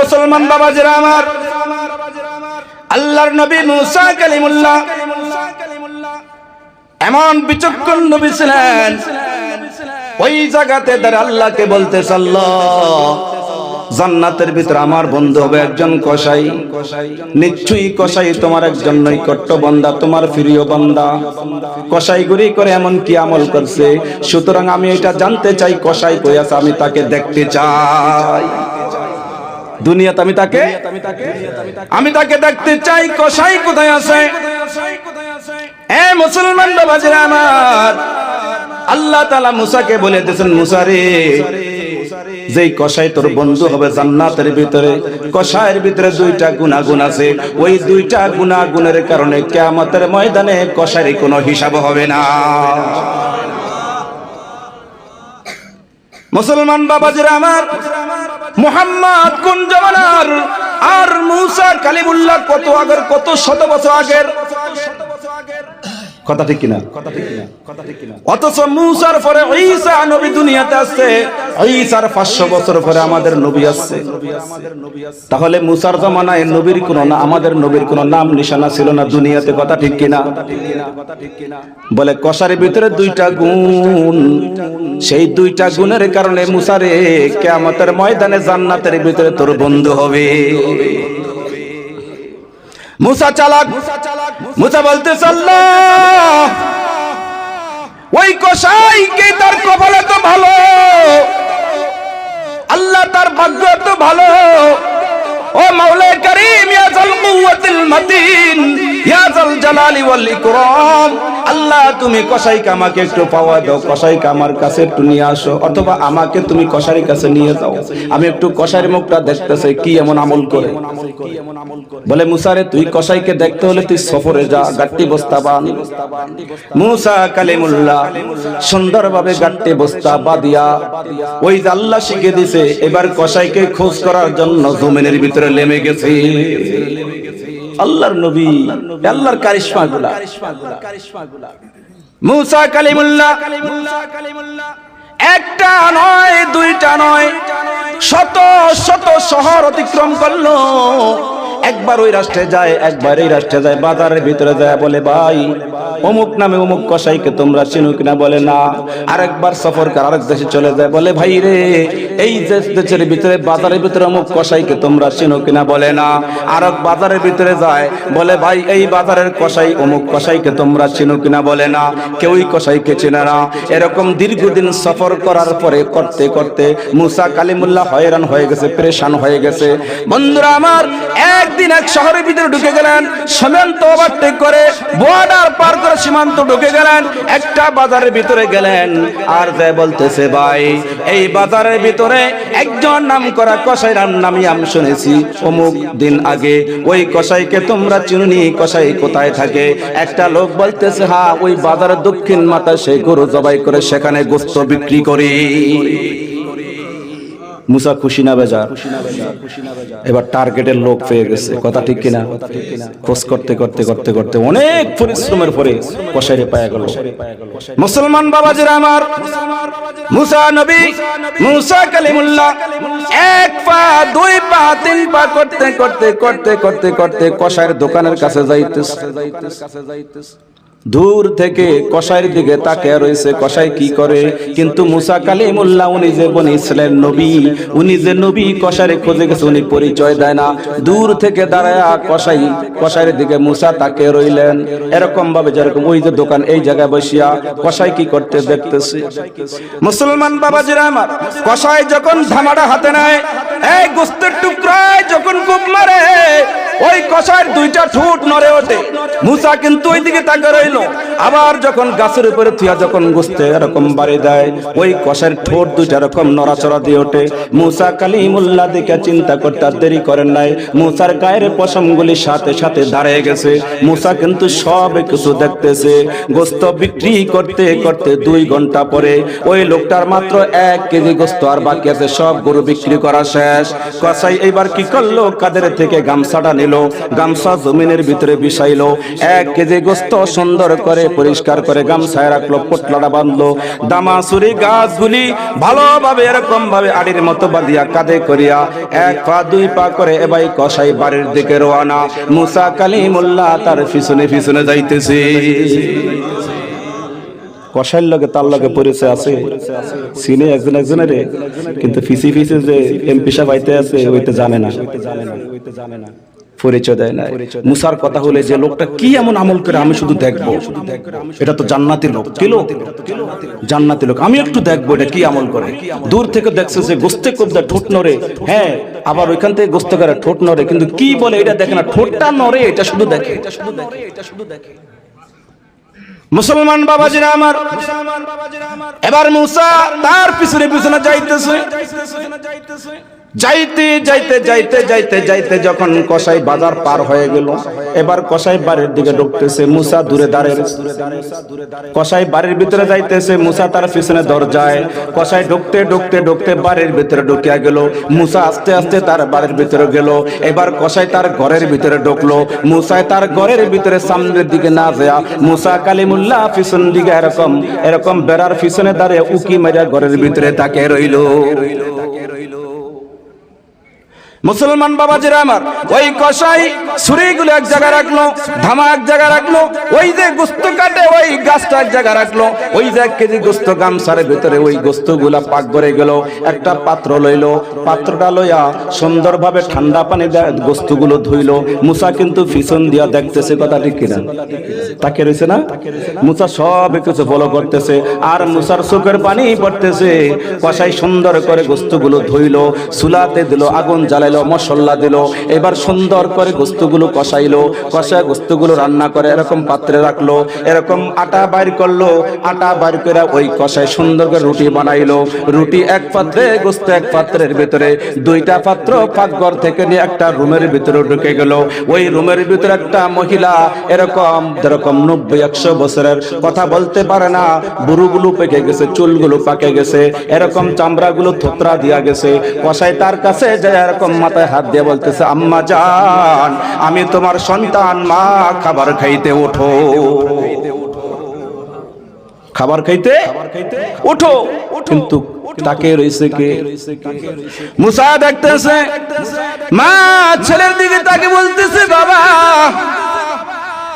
মুসলমান বাবাজিরা আমার, আল্লাহর নবী মুসা কালিমুল্লাহ, এমন বিচক্ষণ নবী ছিলেন, ওই জায়গাতে তার আল্লাহকে বলতে আল্লাহ জান্নাতের ভিতরে আমার বন্ধু হবে একজন কসাই, নিশ্চয়ই কসাই তোমার একজন নৈকট্য বন্দা, তোমার প্রিয় বন্দা। কসাই গুরি করে এমন কি আমল করছে? সুতরাং আমি এটা জানতে চাই, কসাই কই আছে? আমি তাকে দেখতে চাই। দুনিয়াতে আমি তাকে আমি তাকে দেখতে চাই কসাই কোথায় আছে? এ মুসলমান বাবাজিরা আমার। আল্লাহ তাআলা মুসাকে বলে দিয়েছেন মুসা রে যেই কসাই তোর বন্ধু হবে জান্নাতের ভিতরে কসাইয়ের ভিতরে দুইটা গুণাগুণ আছে। ওই দুইটা গুণাগুণের কারণে কিয়ামতের ময়দানে কসাইয়ের কোনো হিসাব হবে না। মুসলমান বাবা বাবাজিরা আমার, মোহাম্মদ কোন জমানার? আর মুসা কালিমুল্লাহ কত আগের, কত শত বছর আগের? কথা ঠিক কিনা? ঠিক কিনা? অথচ মুসার পরে ঈসা নবী দুনিয়াতে আসছে। ঈসার 500 বছর পরে আমাদের নবী আসছে। তাহলে মুসার জমানায় নবীর কোন না, আমাদের নবীর কোন নাম নিশানা ছিল না দুনিয়াতে, কথা ঠিক কিনা? বলে কষারের ভিতরে দুইটা গুণ। সেই দুইটা গুণের কারণে মুসারে কিয়ামতের ময়দানে জান্নাতের ভিতরে তোর বন্ধু হবে। মুসা চালাক, মুসা বলতে ওই কসাইকে তার কপালে তো ভালো। আল্লাহ তার ভাগ্য তো ভালো। ও মাওলা করিম, ইয়া জাল কুওয়াতিল মাতিন, ইয়া জাল জালালি ওয়াল ইকরাম। আল্লাহ, তুমি কসাইকে আমাকে একটু পাওয়া দাও, কসাইকে আমার কাছে একটু নিয়ে আসো, অথবা আমাকে তুমি কাছে নিয়ে যাও। আমি একটু কসাইয়ের মুখটা দেখতে চাই, কি এমন আমল করে। বলে মুসারে তুই কসাইকে দেখতে হলে তুই সফরে যা, গাট্টি বস্তা বান। মুসা কালিমুল্লাহ, সুন্দরভাবে গাট্টি বস্তা বাদিয়া ওই যে আল্লাহ শিখে দিছে, এবার কসাইকে খোঁজ করার জন্য জমিনের ভিতরে নেমে গেছে। আল্লাহর নবী, আল্লাহর কারিশমা গুলা মুসা কালিমুল্লাহ, একটা নয়, দুইটা নয়, শত শত শহর অতিক্রম করল। একবার ওই রাষ্ট্রে যায়, একবার এই রাষ্ট্রে যায়, বাজারের ভিতরে যায়, বলে, ভাই, অমুক নামে অমুক কসাইকে তোমরা চিনো কিনা বলে, না। আরেকবার সফর করে আরেক দেশে চলে যায়, বলে, ভাই রে, এই দেশের ভিতরে, বাজারের ভিতরে অমুক কসাইকে তোমরা চিনো কিনা বলে, না। আরেক বাজারের ভিতরে যায়, বলে, ভাই, এই বাজারের কসাই অমুক কসাইকে তোমরা চিনো কিনা বলে, না। কেউই কসাইকে চেনে না। এরকম দীর্ঘদিন সফর করার পরে করতে করতে মুসা কালিমুল্লাহ হয়রান হয়ে গেছে, পরেশান হয়ে গেছে। বন্ধুরা আমার একদিন এক শহরের ভিতরে ঢুকে গেলেন সীমান্ত ওভারটেক করে বর্ডার পার করে সীমান্ত ঢুকে গেলেন, একটা বাজারের ভিতরে গেলেন। আর যে বলতেছে, ভাই, এই বাজারের ভিতরে একজন নাম করা কসাইরার নামই আমি শুনেছি। অমুক দিন আগে ওই কসাইকে তোমরা চিনুনি, কসাই কোথায় থাকে? একটা লোক বলতেছে হ্যাঁ ওই বাজারের দক্ষিণ মাথা সেই গরু জবাই করে সেখানে গোস্ত বিক্রি করি। মুসা খুশি না বেজার। এবার টার্গেটের লোক পেয়ে গেছে। কথা ঠিক কিনা? খোঁজ করতে করতে করতে করতে অনেক পরিশ্রমের পরে কষাইরে পায়া গেল। মুসলমান বাবাজিরা আমার, মুসা নবী, মুসা কালিমুল্লাহ, এক পা, দুই পা, তিন পা করতে করতে করতে করতে করতে কষাইয়ের দোকানের কাছে যাইতেছে যাইতেস কাছে যাইতেছে। দূর থেকে কসাইয়ের দিকে তাকিয়ে রয়েছে, কসাই কি করে? কিন্তু মুসা কালিমুল্লাহ, উনি যে বনি ছিলেন নবী, উনি যে নবী কসাইরে খোঁজে গেছে, উনি পরিচয় দেয় না। দূর থেকে দাঁড়ায় কসাই, কসাইয়ের দিকে মুসা তাকে রইলেন। এরকম ভাবে যেরকম ওই যে দোকান, এই জায়গায় বসিয়া কসাই কি করতে দেখতেছে। মুসলমান বাবাজিরা আমার, কসাই যখন ধামাটা হাতে নেয়, এই গোস্তের টুকরায় যখন কূপ মারে, ওই কষার দুইটা ঠোঁট নড়ে ওঠে। মুসা কিন্তু ওই দিকে তাকে রইল আবার যখন গাছের উপরে থুয়া যখন গুছতে এরকম বাড়ি দেয়, ওই কষার ঠোঁট দুইটা রকম নড়াচড়া দিয়ে ওঠে। মুসা কালিমুল্লাহ দিকে চিন্তা করতে আর দেরি করেন নাই। মুসার গায়ের পশমগুলির সাথে সাথে দাঁড়িয়ে গেছে। মুসা কিন্তু সব কিছু দেখতেছে। গোস্ত বিক্রি করতে করতে দুই ঘণ্টা পরে ওই লোকটার মাত্র এক কেজি গোস্ত আর বাকি আছে, সব গরু বিক্রি করা শেষ। কসাই এবার কি করল? কাদের থেকে গামছাটা নিল? গামছা জমিনের ভিতরে বিছাইলো। এক কেজি গোস্ত সুন্দর করে পরিষ্কার করে গামছায় রাখল, পোটলাটা বাঁধলো। দামাসুরি গাছগুলি ভালোভাবে এরকম ভাবে আড়ির মতো বাঁধিয়া কাঁধে করিয়া এক পা, দুই পা করে এবাই কসাই বাড়ির দিকে রোয়ানা মুসা কালিমুল্লাহ তার পিছনে পিছনে যাইতেছে। কষাইর লগে তার লগে পরিচয় আছে? সিনে একজন একজনের কিন্তু ফিসি ফিসি যে এমপি সাহেব আইতে আছে ওইতে জানে না। পরিচয় দেয় না মুসার কথা হলে যে লোকটা কি এমন আমল করে আমি শুধু দেখব? এটা তো জান্নাতি লোক। কি লোক? জান্নাতি লোক। আমি একটু দেখব এটা কি আমল করে। দূর থেকে দেখছে যে গোস্তে কবদা ঠোঁট নড়ে। হ্যাঁ আবার ওইখান থেকে গোস্তে করে ঠোঁট নড়ে। কিন্তু কি বলে এটা দেখে না? ঠোঁটটা নড়ে এটা শুধু দেখে এটা শুধু দেখে এটা শুধু দেখে। মুসলমান বাবাজিরা আমার এবার মুসা তার পিছনে পিছনে যাইতেছে। যাইতে যাইতে যাইতে যাইতে যাইতে যখন কসাই বাজার পার হয়ে গেল, এবার কসাই বাড়ির দিকে ঢুকতেছে মুসা দূরে দাঁড়িয়ে কসাই বাড়ির ভিতরে যাইতেছে, মুসা তার পিছনে দরজায়। কসাই ঢুকতে ঢুকতে ঢুকতে বাড়ির ভিতরে ঢুকিয়া গেল। মুসা আস্তে আস্তে তার বাড়ির ভিতরে গেল। এবার কসাই তার ঘরের ভিতরে ঢুকলো। মুসাই তার ঘরের ভিতরে সামনের দিকে না যায়, মুসা কালিমুল্লাহ পিছন দিকে এরকম এরকম বেড়ার পিছনে দাঁড়িয়ে উকি মেরা ঘরের ভিতরে তাকে রইল। মুসলমান বাবা বাবাজিরা আমার, ওই কষাই ছুরিগুলো এক জায়গায় রাখল, ধামা এক জায়গায় রাখল, ওই যে গোস্ত কাটে, ওই গাছটা এক জায়গায় রাখল, ওই যে এক কেজি গোস্ত গামছার ভিতরে ওই গোস্তগুলা পাক করে গেল, একটা পাত্র লইলো, পাত্রটা লইয়া সুন্দরভাবে ঠান্ডা পানি গোস্তগুলো ধুইলো, মুসা কিন্তু পিছন দিয়া দেখতেছে কথা ঠিক কিনা। তাকে রয়েছে না? মুসা সব কিছু ফলো করতেছে, আর মুসার চোখের পানি পড়তেছে কষাই সুন্দর করে গোস্তগুলো ধুইলো সুলাতে দিল, আগুন জ্বালাইলো মশলা দিল, এবার সুন্দর করে গোস্তগুলো কষাইলো, কষায় গোস্তগুলো রান্না করে এরকম পাত্রে রাখল, এরকম আটা বাইর করল, আটা বাইর করে ওই কষায় সুন্দর করে রুটি বানাইলো, রুটি এক পাত্রে, গোস্ত এক পাত্রের ভিতরে, দুইটা পাত্র পাকঘর থেকে নিয়ে একটা রুমের ভিতরে ঢুকে গেল, ওই রুমের ভিতরে একটা মহিলা এরকম, যেরকম নব্বই, একশো বছরের কথা বলতে পারে না, বুড়ুগুলো পেকে গেছে, চুলগুলো পাকে গেছে, এরকম চামড়াগুলো থোতরা দিয়া গেছে, কষায় তার কাছে যায়, এরকম মাথায় হাত দিয়ে বলতেছে, আম্মা জান, আমি তোমার সন্তান, মা, খাবার খাইতে ওঠো খাবার খাইতে উঠো। কিন্তু তাকে রয়েছে কে? মুসা দেখতেছে, মা, ছেলের দিকে তাকে বলতেছে, বাবা,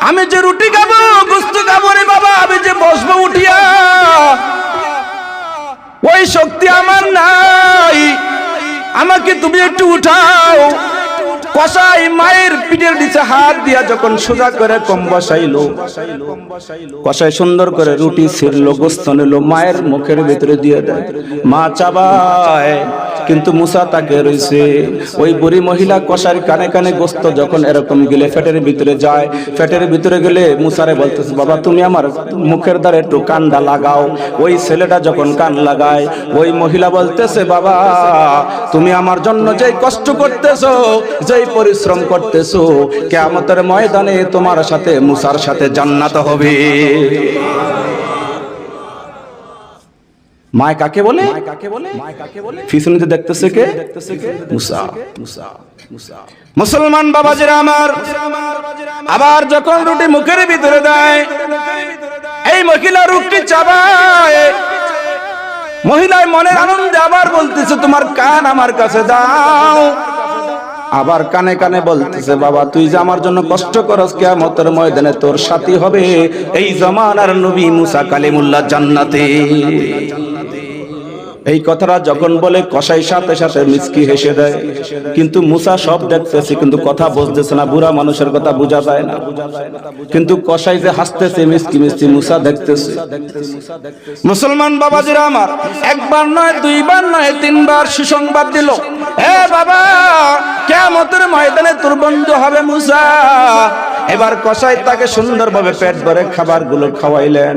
আমি যে রুটি খাব, গুস্ত খাব রে বাবা, আমি আমাকে তুমি একটু উঠাও। কষাই মায়ের পিঠের নিচে হাত দিয়া যখন সোজা করে কম বসাইলো কষাই সুন্দর করে রুটি ছিড়লো, গোস্ত নিল, মায়ের মুখের ভিতরে দিয়ে দেয়। মা চাবায় কিন্তু মুসা তাকে রইছে ওই বুড়ি মহিলা কষার কানে কানে গোস্ত যখন এরকম গেলে ফেটের ভিতরে যায়, ফেটের ভিতরে গেলে মুসারে বলতেছে, বাবা, তুমি আমার মুখের দ্বারা একটু কানটা লাগাও। ওই ছেলেটা যখন কান লাগায়, ওই মহিলা বলতেছে, বাবা, তুমি আমার জন্য যেই কষ্ট করতেছো, যেই পরিশ্রম করতেছো কেমতের ময়দানে তোমার সাথে মুসার সাথে জান্নাত হবে। মায় কাকে বলে? কাকে বলে? কাকে বলে? পিছনে দেখতেছে কে? মুসা মুসা মুসা। মুসলমান বাবাজিরা আমার আবার যখন রুটি মুখের ভিতরে দেয় এই মহিলা রুটি চাবায়। মহিলায় মনের আনন্দে আবার বলতেছে তোমার কান আমার কাছে দাও। আবার কানে কানে বলতেছে বাবা তুই যে আমার জন্য কষ্ট করস কেয়ামতের ময়দানে তোর সাথী হবে। এই জমানার নবী মুসা কালিমুল্লাহ জান্নাতে। এই কথাটা যখন বলে কসাই সাথে সাথে মিসকি হেসে দেয়। কিন্তু মুসা সব দেখতেছে, কিন্তু কথা বুঝতেছে না, বুড়া মানুষের কথা বোঝা যায় না। কিন্তু কসাই যে হাসতেছে মিসকি মিসকি মুসা দেখতেছে। মুসলমান বাবাজিরা আমার, একবার নয়, দুইবার নয়, তিনবার সুসংবাদ দিল। এ বাবা কেমতের ময়দানে তোর বন্ধু হবে মুসা। এবার কসাই তাকে সুন্দরভাবে পেট ভরে খাবারগুলো খাওয়াইলেন।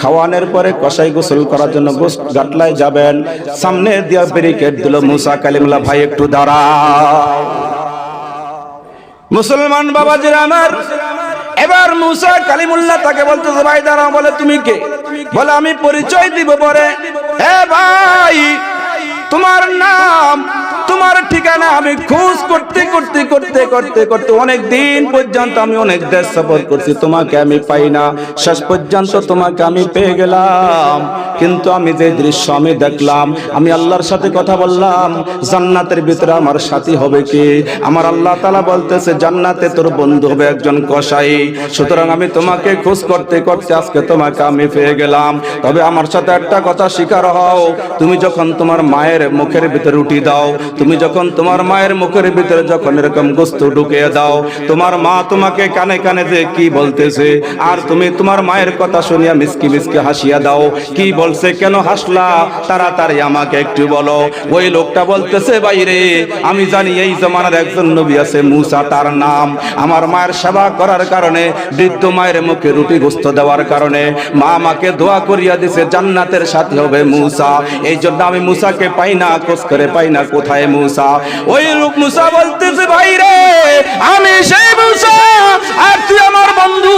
খাওয়ানোর পরে কসাই গোসল করার জন্য গাটলায় যাবেন। সামনে দিয়া ব্যারিকেড দিল মুসা কালিমুল্লাহ, ভাই, একটু দাঁড়া মুসলমান বাবা বাবাজির আমার। এবার মুসা কালিমুল্লাহ তাকে বলতেছে, ভাই, দাঁড়াও। বলে, তুমি কে? বলে, আমি পরিচয় দিব পরে। এ ভাই তোমার নাম, তোমার ঠিকানা আমি খোঁজ করতে করতে করতে করতে করতে অনেক দিন পর্যন্ত আমি অনেক দেশ সফর করছি। তোমাকে আমি পাই না। শেষ পর্যন্ত তোমাকে আমি পেয়ে গেলাম। কিন্তু আমি যে দৃশ্য আমি দেখলাম, আমি আল্লাহর সাথে কথা বললাম, জান্নাতের ভিতরে আমার সাথী হবে কি? আমার আল্লাহ তালা বলতেছে, জান্নাতে তোর বন্ধু হবে একজন কসাই। সুতরাং আমি তোমাকে খোঁজ করতে করতে আজকে তোমাকে আমি পেয়ে গেলাম। তবে আমার সাথে একটা কথা স্বীকার হও, তুমি যখন তোমার মায়ের মুখের ভিতরে রুটি দাও, তুমি যখন তোমার মায়ের মুখের ভিতরে যখন এরকম গোস্ত ঢুকিয়ে দাও, তোমার মা তোমাকে কানে কানে যে কি বলতেছে, আর তুমি তোমার মায়ের কথা শুনিয়া মিসকি মিসকি হাসিয়া দাও, কি বলছে, কেন হাসলা? তাড়াতাড়ি আমাকে একটু বলো। ওই লোকটা বলতেছে, বাইরে, আমি জানি এই জমানার একজন নবী আছে, মুসা তার নাম। আমার মায়ের সেবা করার কারণে, বৃদ্ধ মায়ের মুখে রুটি গোস্ত দেওয়ার কারণে, মা আমাকে দোয়া করিয়া দিছে, জান্নাতের সাথে হবে মুসা। এই জন্য আমি মুসাকে পাই না, খোঁজ করে পাই না, কোথায় মুসা? ওই লোক মুসা বলতেছে ভাইরে আমি সেই মুসা, আর তুই আমার বন্ধু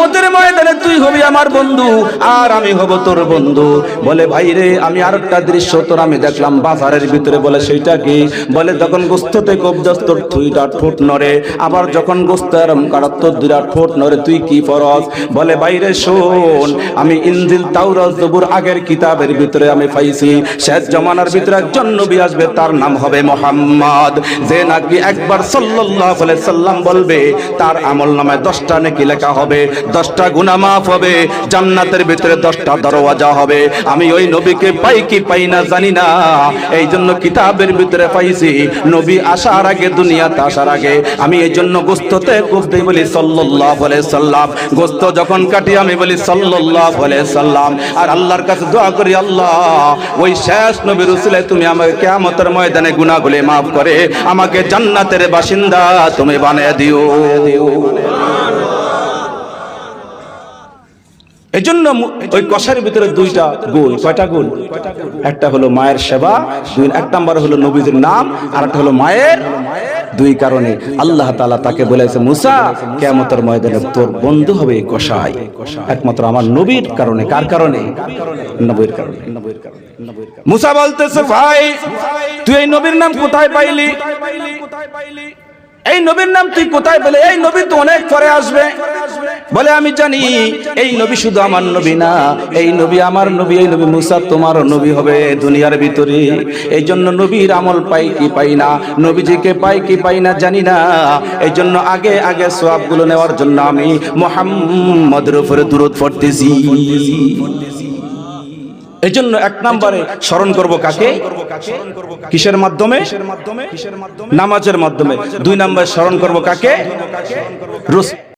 কেমতের ময়দানে তুই হবি আমার বন্ধু, আর আমি হব তোর বন্ধু। বলে ভাইরে আমি আর একটা দৃশ্য তোর আমি দেখলাম বাজারের ভিতরে। বলে, সেইটা কি? বলে, যখন গোস্ততে কবজাস তোর দুইটা ঠোঁট নড়ে, আবার যখন গোস্ত এরম কাটার তোর দুইটা ঠোঁট নড়ে, তুই কি ফরস বলে বাইরে শোন, আমি ইনজিল, তাওরাত, জবুর আগের কিতাবের ভিতরে আমি পাইছি। শেষ জমানার ভিতরে একজন নবী আসবে, তার নাম হবে মোহাম্মদ। যে নাকি একবার সাল্লাল্লাহু আলাইহি সাল্লাম বলবে, তার আমল নামায় দশটা নাকি লেখা হবে। দশটা গুনাহ মাফ হবে, জান্নাতের ভিতরে দশটা দরওয়াজা হবে। আমি ওই নবীকে পাই কি পাই না জানি না। এই জন্য কিতাবের ভিতরে পাইছি, নবী আসার আগে, দুনিয়াতে আসার আগে। আমি এই জন্য গোস্ততে গোস্ত বলি সাল্লাল্লাহু বলে সাল্লাম। গোস্ত যখন কাটি, আমি বলি সাল্লাল্লাহু বলে সাল্লাম। আর আল্লাহর কাছে দোয়া করি, আল্লাহ, ওই শেষ নবী রসুলে তুমি আমাকে কিয়ামতের ময়দানে গুনাহগুলি মাফ করে, আমাকে জান্নাতের বাসিন্দা তুমি বানিয়ে দিও। এই জন্য মু- ওই কষার ভিতরে দুইটা গুণ কয়টা গুণ? একটা হলো মায়ের সেবা দুই এক নাম্বার হলো নবীজির নাম আর একটা হলো মায়ের দুই কারণে। আল্লাহ তাআলা তাকে বলেছে মুসা কিয়ামতের ময়দানে তোর বন্ধু হবে কষাই একমাত্র আমার নবীর কারণে। কার কারণে? নবীর কারণে। মুসা বলতেছে ভাই তুই এই নবীর নাম কোথায় পাইলি? এই নবীর নাম তুই কোথায় পেলে? এই নবী তো অনেক পরে আসবে। বলে, আমি জানি, এই নবী শুধু আমার নবী না। এই নবী আমার নবী, এই নবী মুসা তোমার নবী হবে দুনিয়ার ভিতরে। এই জন্য নবীর আমল পাই কি পাই না? নবীজিকে পাই কি পাই না জানি না। এই জন্য আগে আগে সোয়াবগুলো নেওয়ার জন্য আমি মোহাম্মদের উপরে দূরত পড়তেছি। এই জন্য এক নম্বরে স্মরণ করব কাকে? কিসের মাধ্যমে? নামাজের মাধ্যমে। দুই নম্বরে স্মরণ করব কাকে?